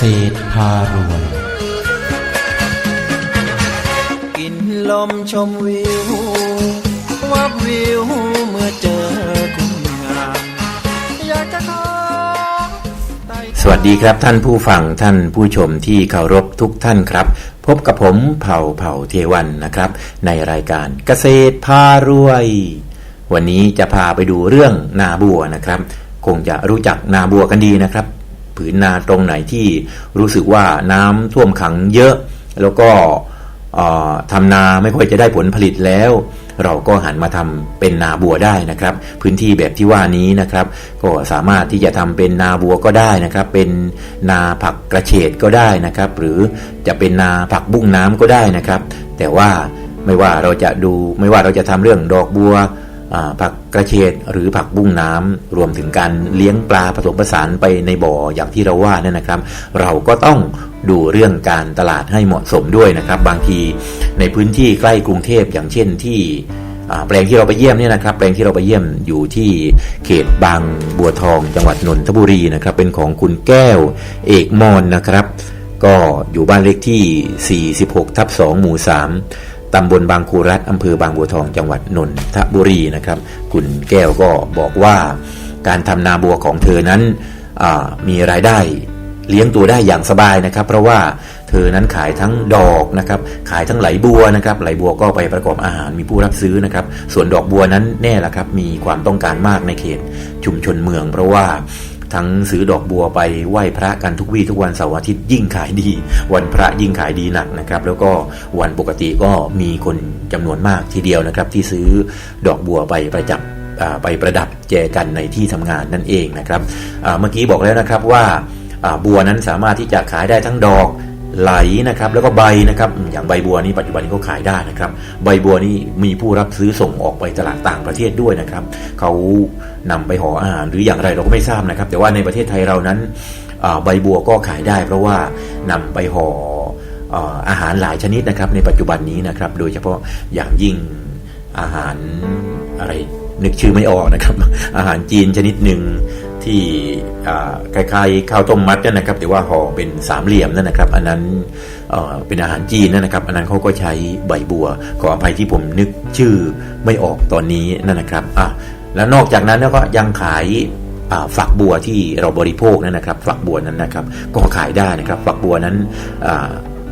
ษตรพารวยกินลมชมวิว วับวิวเมื่อเจอคุณงามอยากจะขอสวัสดีครับท่านผู้ฟังท่านผู้ชมที่เคารพทุกท่านครับ พบกับผมเผ่าเผ่าเทวันนะครับ ในรายการเกษตรพารวย วันนี้จะพาไปดูเรื่องนาบัวนะครับ คงจะรู้จักนาบัวกันดีนะครับ ผืนนาตรงไหนที่รู้สึกว่าน้ำท่วมขังเยอะ แล้วก็เอ่อทำนาไม่ค่อยจะได้ผลผลิตแล้ว เราก็หันมาทำเป็นนาบัวได้นะครับ พื้นที่แบบที่ว่านี้นะครับ ก็สามารถที่จะทำเป็นนาบัวก็ได้นะครับ เป็นนาผักกระเฉดก็ได้นะครับ หรือจะเป็นนาผักบุ้งน้ำก็ได้นะครับ แต่ว่าไม่ว่าเราจะดูไม่ว่าเราจะทำเรื่องดอกบัว ผักกระเฉดหรือผักบุ้งน้ำรวมถึงการเลี้ยงปลาผสมผสานไปในบ่ออย่างที่เราว่านั่นนะครับ เราก็ต้องดูเรื่องการตลาดให้เหมาะสมด้วยนะครับ บางทีในพื้นที่ใกล้กรุงเทพอย่างเช่นที่แปลงที่เราไปเยี่ยมเนี่ยนะครับ แปลงที่เราไปเยี่ยมอยู่ที่เขตบางบัวทองจังหวัดนนทบุรีนะครับ เป็นของคุณแก้วเอกมอนนะครับ ก็อยู่บ้านเลขที่ 46 ทับ 2 หมู่ 3 ตำบลบางคูรัฐอำเภอบางบัวทองจังหวัดนนทบุรีนะครับ คุณแก้วก็บอกว่า การทำนาบัวของเธอนั้นมีรายได้เลี้ยงตัวได้อย่างสบายนะครับ เพราะว่าเธอนั้นขายทั้งดอกนะครับขายทั้งไหลบัวนะครับไหลบัวก็ไปประกอบอาหารมีผู้รับซื้อนะครับ ส่วนดอกบัวนั้นแน่ละครับมีความต้องการมากในเขตชุมชนเมือง เพราะว่า ทั้งซื้อดอกบัวไปไหว้พระกันทุกวี่ทุกวันเสาร์อาทิตย์ยิ่งขายดี วันพระยิ่งขายดีหนักนะครับ แล้วก็วันปกติก็มีคนจำนวนมากทีเดียวนะครับ ที่ซื้อดอกบัวไปประจับไปประดับแจกันในที่ทำงานนั่นเองนะครับเมื่อกี้บอกแล้วนะครับว่าบัวนั้นสามารถที่จะขายได้ทั้งดอก ไหลนะครับแล้วก็ใบนะครับอย่างใบบัวนี้ปัจจุบันนี้ก็ขายได้นะครับ ใบบัวนี้มีผู้รับซื้อส่งออกไปตลาดต่างประเทศด้วยนะครับเขานำไปห่ออาหารหรืออย่างไรเราก็ไม่ทราบนะครับ แต่ว่าในประเทศไทยเรานั้นใบบัวก็ขายได้ เพราะว่านำไปหอ่ออาหารหลายชนิดนะครับ ในปัจจุบันนี้นะครับ โดยเฉพาะอย่างยิ่งอาหารอะไรนึกชื่อไม่ออกนะครับ อาหารจีนชนิดหนึ่ง ที่คล้ายๆข้าวต้มมัดนั่นนะครับ แต่ว่าห่อเป็นสามเหลี่ยมนั่นนะครับ อันนั้นเเป็นอาหารจีนนั่นนะครับ อันนั้นเขาก็ใช้ใบบัว ขออภัยที่ผมนึกชื่อไม่ออกตอนนี้นั่นนะครับอะแล้วนอกจากนั้นก็ยังขายฝักบัวที่เราบริโภคนั่นนะครับ ฝักบัวนั้นนะครับ ก็ขายได้นะครับ ฝักบัวนั้น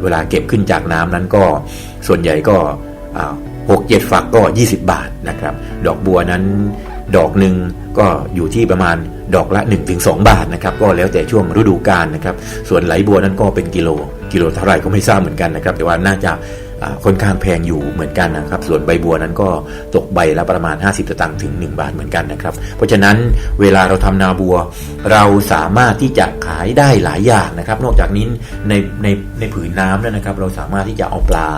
เวลาเก็บขึ้นจากน้ำนั้นก็ส่วนใหญ่ก็หกเจ็ดฝักก็ 20 บาทนะครับ ดอกบัวนั้นดอกหนึ่งก็อยู่ที่ประมาณ ดอกละ 1-2 บาทนะครับก็แล้วแต่ช่วงฤดูกาลนะครับส่วนไหลบัวนั้นก็เป็นกิโลกิโลเท่าไรก็ไม่ทราบเหมือนกันนะครับแต่ว่าน่าจะค่อนข้างแพงอยู่เหมือนกันนะครับ ส่วนใบบัวนั้นก็ตกใบละประมาณ 50สตางค์ถึง 1 บาทเหมือนกันนะครับ เพราะฉะนั้นเวลาเราทำนาบัว เราสามารถที่จะขายได้หลายอย่างนะครับ นอกจากนี้ในในในผืนน้ำนั้นนะครับ เราสามารถที่จะเอาปลา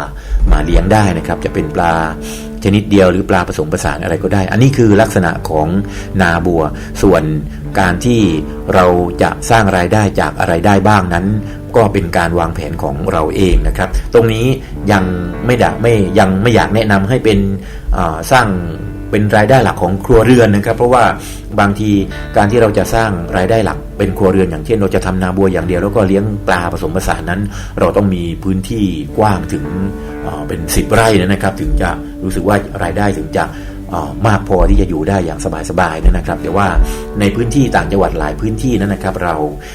มาเลี้ยงได้นะครับ จะเป็นปลา ชนิดเดียวหรือปลาผสมผสานอะไรก็ได้ อันนี้คือลักษณะของนาบัว ส่วนการที่เราจะสร้างรายได้จากอะไรได้บ้างนั้น ก็เป็นการวางแผนของเราเองนะครับ ตรงนี้ยังไม่ดะไม่ยังไม่อยากแนะนำให้เป็นสร้าง เป็นรายได้หลักของครัวเรือนนะครับ เพราะว่าบางทีการที่เราจะสร้างรายได้หลักเป็นครัวเรือนอย่างเช่น เราจะทำนาบัวอย่างเดียวแล้วก็เลี้ยงปลาผสมผสานนั้น เราต้องมีพื้นที่กว้างถึงเป็นสิบไร่นะครับ ถึงจะรู้สึกว่ารายได้ถึงจะ มากพอที่จะอยู่ได้อย่างสบายๆนะครับ แต่ว่าในพื้นที่ต่างจังหวัดหลายพื้นที่นั้นนะครับ เรา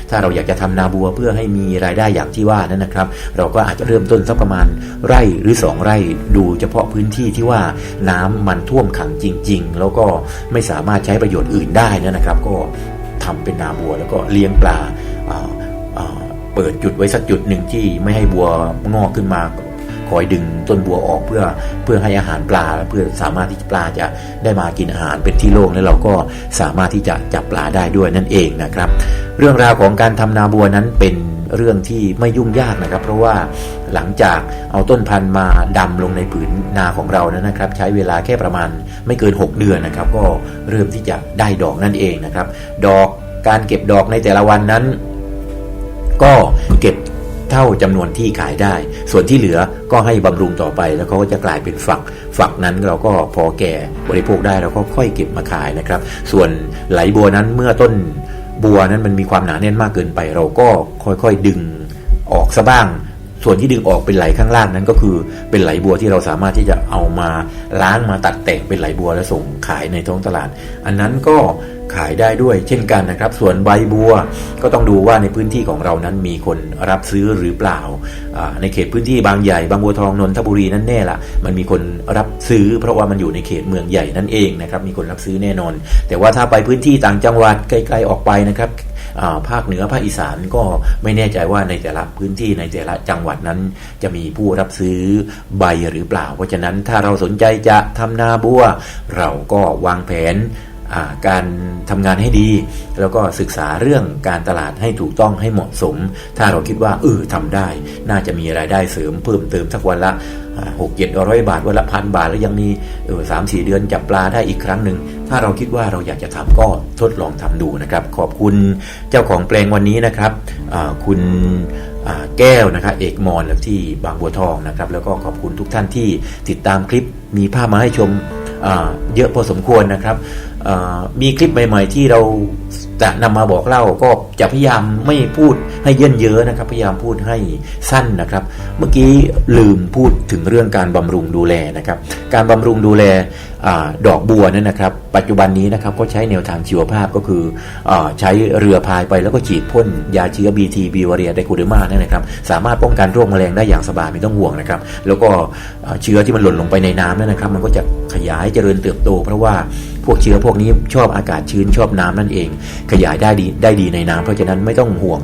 ถ้าเราอยากจะทำนาบัวเพื่อให้มีรายได้อย่างที่ว่านั้นนะครับ เราก็อาจจะเริ่มต้นสักประมาณไร่หรือ 2 ไร่ดูเฉพาะพื้นที่ที่ว่าน้ำมันท่วมขังจริง ๆ แล้วก็ไม่สามารถใช้ประโยชน์อื่นได้นะครับ ก็ทำเป็นนาบัวแล้วก็เลี้ยงปลาเอ่อเอ่อเปิดจุดไว้สักจุดหนึ่งที่ไม่ให้บัวงอกขึ้นมา คอยดึงต้นบัวออกเพื่อเพื่อให้อาหารปลาเพื่อสามารถที่ปลาจะได้มากินอาหารเป็นที่โล่งแล้วเราก็สามารถที่จะจับปลาได้ด้วยนั่นเองนะครับ เรื่องราวของการทำนาบัวนั้นเป็นเรื่องที่ไม่ยุ่งยากนะครับ เพราะว่าหลังจากเอาต้นพันธุ์มาดำลงในผืนนาของเรานั้นนะครับ ใช้เวลาแค่ประมาณไม่เกิน 6 เดือนนะครับ ก็เริ่มที่จะได้ดอกนั่นเองนะครับ ดอกการเก็บดอกในแต่ละวันนั้น ก็เก็บ เท่าจำนวนที่ขายได้ ส่วนที่เหลือก็ให้บำรุงต่อไป แล้วเขาก็จะกลายเป็นฝัก ฝักนั้นเราก็พอแก่บริโภคได้เราก็ค่อยเก็บมาขายนะครับ ส่วนไหลบัวนั้นเมื่อต้นบัวนั้นมันมีความหนาแน่นมากเกินไป เราก็ค่อยๆดึงออกซะบ้าง ส่วนที่ดึงออกเป็นไหลข้างล่างนั้นก็คือเป็นไหลบัวที่เราสามารถที่จะเอามาล้างมาตัดแต่งเป็นไหลบัวแล้วส่งขายในท้องตลาด อันนั้นก็ขายได้ด้วยเช่นกันนะครับ ส่วนใบบัวก็ต้องดูว่าในพื้นที่ของเรานั้นมีคนรับซื้อหรือเปล่า ในเขตพื้นที่บางใหญ่บางบัวทองนนทบุรีนั่นแน่ละมันมีคนรับซื้อ เพราะว่ามันอยู่ในเขตเมืองใหญ่นั่นเองนะครับมีคนรับซื้อแน่นอน แต่ว่าถ้าไปพื้นที่ต่างจังหวัดไกลๆออกไปนะครับ ภาคเหนือภาคอีสานก็ไม่แน่ใจว่าในแต่ละพื้นที่ในแต่ละจังหวัดนั้น จะมีผู้รับซื้อใบหรือเปล่า เพราะฉะนั้นถ้าเราสนใจจะทำนาบัว เราก็วางแผนาการทำงานให้ดี แล้วก็ศึกษาเรื่องการตลาดให้ถูกต้องให้เหมาะสม ถ้าเราคิดว่าเออทำได้ น่าจะมีรายได้เสริมเพิ่มเติมสักวันละ หกเจ็ดร้อยบาทวันละพันบาทแล้วยังมีสามสี่เดือนจับปลาได้อีกครั้งหนึ่ง ถ้าเราคิดว่าเราอยากจะทำก็ทดลองทำดูนะครับ ขอบคุณเจ้าของแปลงวันนี้นะครับคุณแก้วนะครับเอกมอนที่บางบัวทองนะครับ แล้วก็ขอบคุณทุกท่านที่ติดตามคลิปมีภาพมาให้ชมเยอะพอสมควรนะครับ มีคลิปใหม่ ๆ ที่เราจะนำมาบอกเล่าก็จะพยายามไม่พูดให้เยินเยอะนะครับ พยายามพูดให้สั้นนะครับ เมื่อกี้ลืมพูดถึงเรื่องการบำรุงดูแลนะครับ การบำรุงดูแลอดอกบัวนั่นนะครับ ปัจจุบันนี้นะครับก็ใช้แนวทางชีวภาพก็คืออใช้เรือพายไปแล้วก็ฉีดพ่นยาเชื้อ BT บิวเรียไดโคเดอร์มานั่นนะครับ สามารถป้องกันโรคแมลงได้อย่างสบายไม่ต้องห่วงนะครับ แล้วก็เชื้อที่มันหล่นลงไปในน้ำนั่นนะครับ มันก็จะขยายเจริญเติบโต เพราะว่า พวกเชื้อพวกนี้ชอบอากาศชื้นชอบน้ำนั่นเอง ขยายได้ดีได้ดีในน้ำเพราะฉะนั้นไม่ต้องห่วง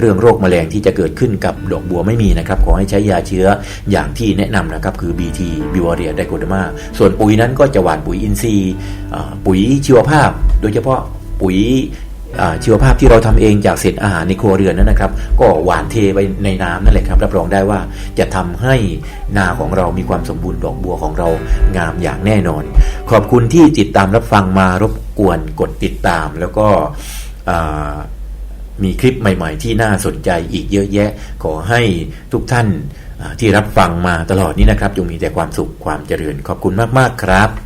เรื่องโรคแมลงที่จะเกิดขึ้นกับดอกบัวไม่มีนะครับ ขอให้ใช้ยาเชื้ออย่างที่แนะนำนะครับคือ BT บิวเรียไดโคเดอร์มาส่วนปุ๋ยนั้นก็จะหว่านปุ๋ยอินทรีย์ปุ๋ยชีวภาพ โดยเฉพาะปุ๋ย ชีวภาพที่เราทำเองจากเศษอาหารในครัวเรือนนั่นนะครับ ก็หวานเทไปในน้ำนั่นแหละครับรับรองได้ว่าจะทำให้นาของเรามีความสมบูรณ์ดอกบัวของเรางามอย่างแน่นอน ขอบคุณที่ติดตามรับฟังมารบกวนกดติดตามแล้วก็มีคลิปใหม่ ๆ ที่น่าสนใจอีกเยอะแยะ ขอให้ทุกท่านที่รับฟังมาตลอดนี้นะครับจงมีแต่ความสุขความเจริญขอบคุณมากๆครับ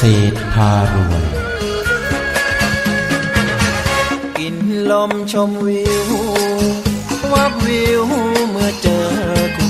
ษตรพารวยกินลมชมวิววับวิวเมื่อเจอคุณ